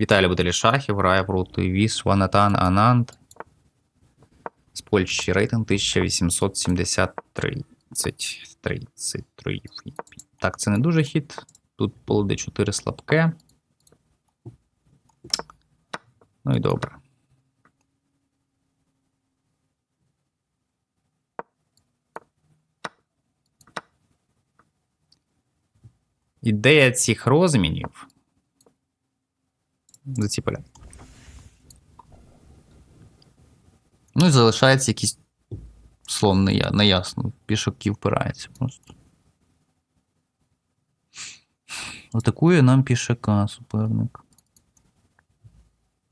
Віталій Любителі шахів, проти Віс Ванатан Ананд з Польщі. Рейтинг 1873. 33. Так, це не дуже хід. Тут поле D4 слабке. Ну і добре. Ідея цих розмінів. За ці поля. Ну і залишається якийсь слон нея- неясно. Пішоки впирається просто. Атакує нам пішака суперник.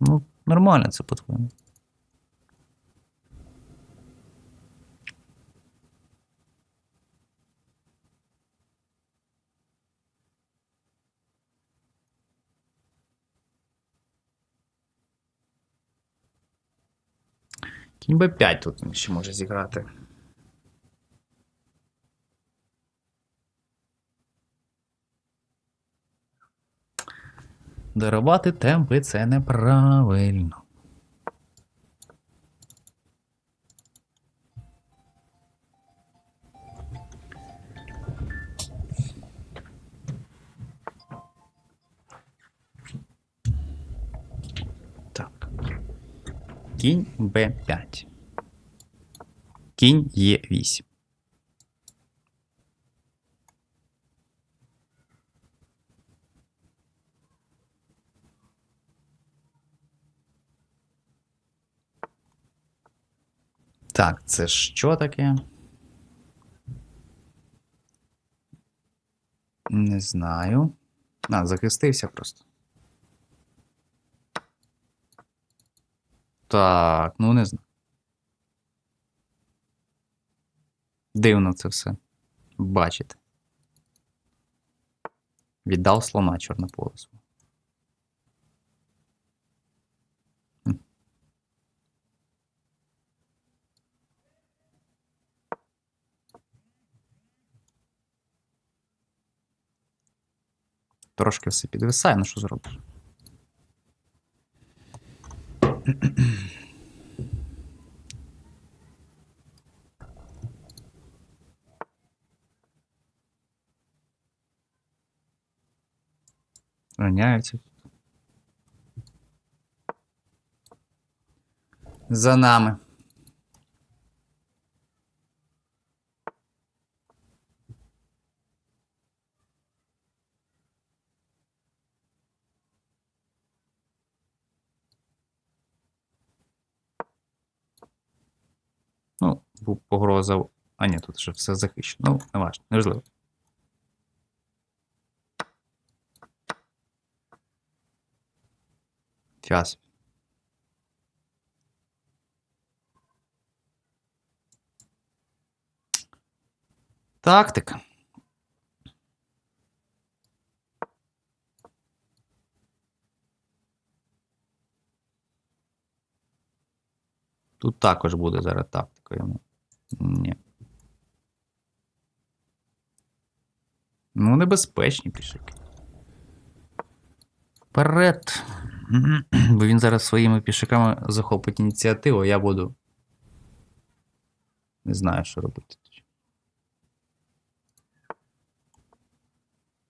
Ну, нормально це по-твоєму. Кінь Б5 тут ще може зіграти. Дарувати темпи це неправильно. Кінь Б5. Кінь Е8. Так, це що таке? Не знаю. А, захистився просто. Так, ну не знаю. Дивно це все. Бачите. Віддав слона чорнополосу. Трошки все підвисає, ну що зробиш? Ганяються. За нами. Ну, був погроза. А ні, тут вже все захищено. Ну, не важливо, неважливо. Час. Тактика. Тут також буде зараз тактика йому. Ні. Ну, небезпечні пішики. Вперед. Бо він зараз своїми пішаками захопить ініціативу, а я буду. Не знаю, що робити.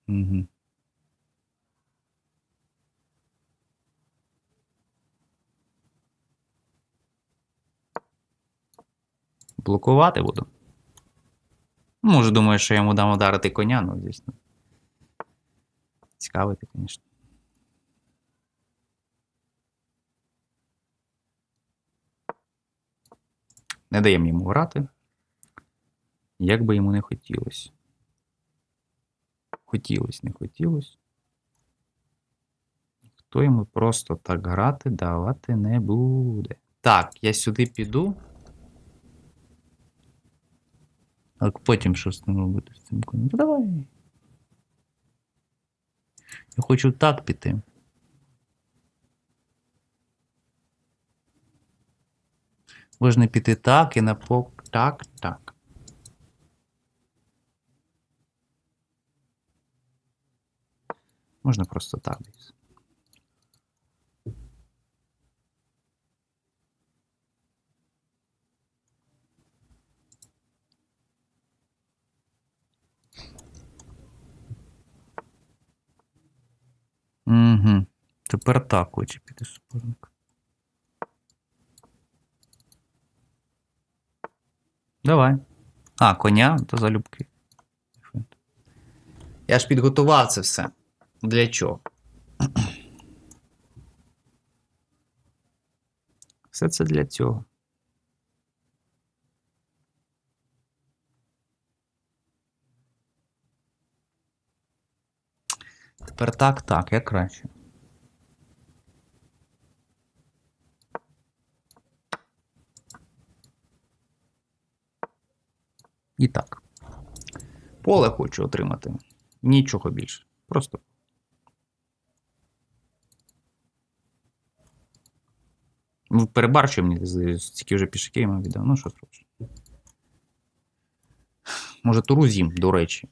Угу. Блокувати буду. Ну, Може, думаю, що я йому дам ударити коня, ну, звісно. Цікавити, звісно. Не даємо йому грати. Як би йому не хотілося. Хотілося, не хотілося. Хто йому просто так грати давати не буде. Так, я сюди піду. А потім що з ним робити з цим конем? Ну, давай. Я хочу так піти. Можна піти так і на пок. Так, так. Можна просто так десь. Угу. Тепер так хоче піти суперник. Давай. А, коня, то залюбки. Я ж підготував це все. Для чого? Все це для цього. Тепер так, так, як краще. І так. Поле хочу отримати. Нічого більше. Просто. Ну, Перебарчує мені стільки вже пішаки йому віддав. Ну, що зробиш? Може, туру з'їм, до речі.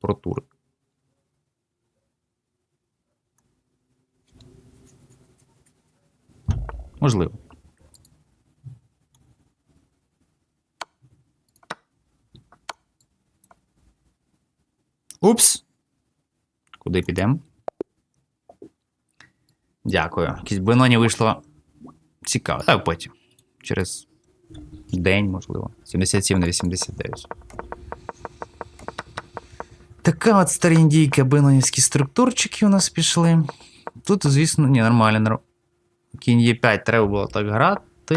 Про тури. Можливо. Упс. Куди підемо? Дякую. Якісь биноні вийшло цікаво. Так, потім. Через день, можливо. 77 на 89. Така от старі індійка бинонівські структурчики у нас пішли. Тут, звісно, ні, нормально. нар- Кінь Е5 треба було так грати.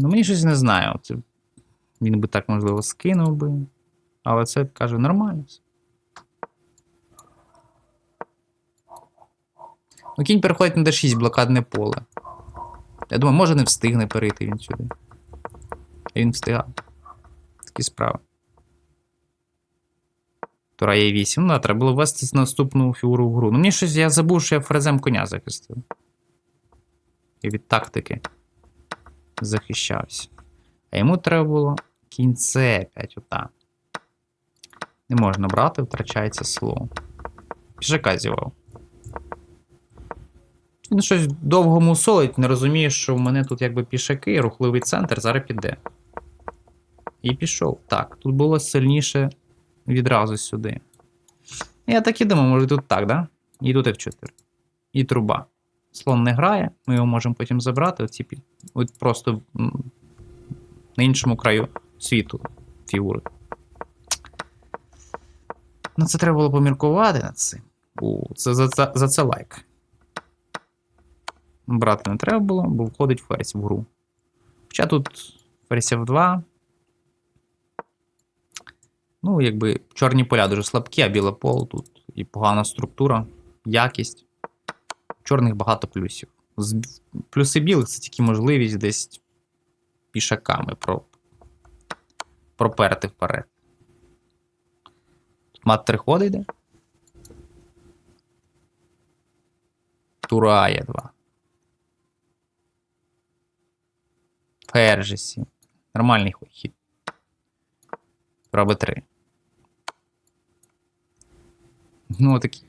Ну, мені щось не знаю. Він би так, можливо, скинув би. Але це каже нормально. Ну, кінь переходить на D6 блокадне поле. Я думаю, може не встигне перейти він сюди. А він встигав. Такі справи. Тура є 8. Ну, треба було ввести наступну фігуру в гру. Ну, мені щось я забув, що я фрезем коня захистив. І від тактики захищався. А йому треба було кінь С5, ота. Не можна брати, втрачається слово. Пішака зівав. Він щось довго мусолить, не розуміє, що в мене тут якби пішаки, рухливий центр, зараз піде. І пішов. Так, тут було сильніше відразу сюди. Я так і думав, може тут так, да? І тут F4. І труба. Слон не грає, ми його можемо потім забрати. Оці от просто на іншому краю світу фігури. Ну, це треба було поміркувати над цим. У, це за, за, за це лайк брати не треба було, бо входить ферзь в гру. Хоча тут ферзь F2. Ну, якби чорні поля дуже слабкі, а біле поле тут і погана структура, якість. Чорних багато плюсів. Плюси білих це тільки можливість десь пішаками проперти вперед. Тут мат 3 ходи йде. Тура Е2. Хержесі. Нормальний хід. Проби 3. Ну, отакі.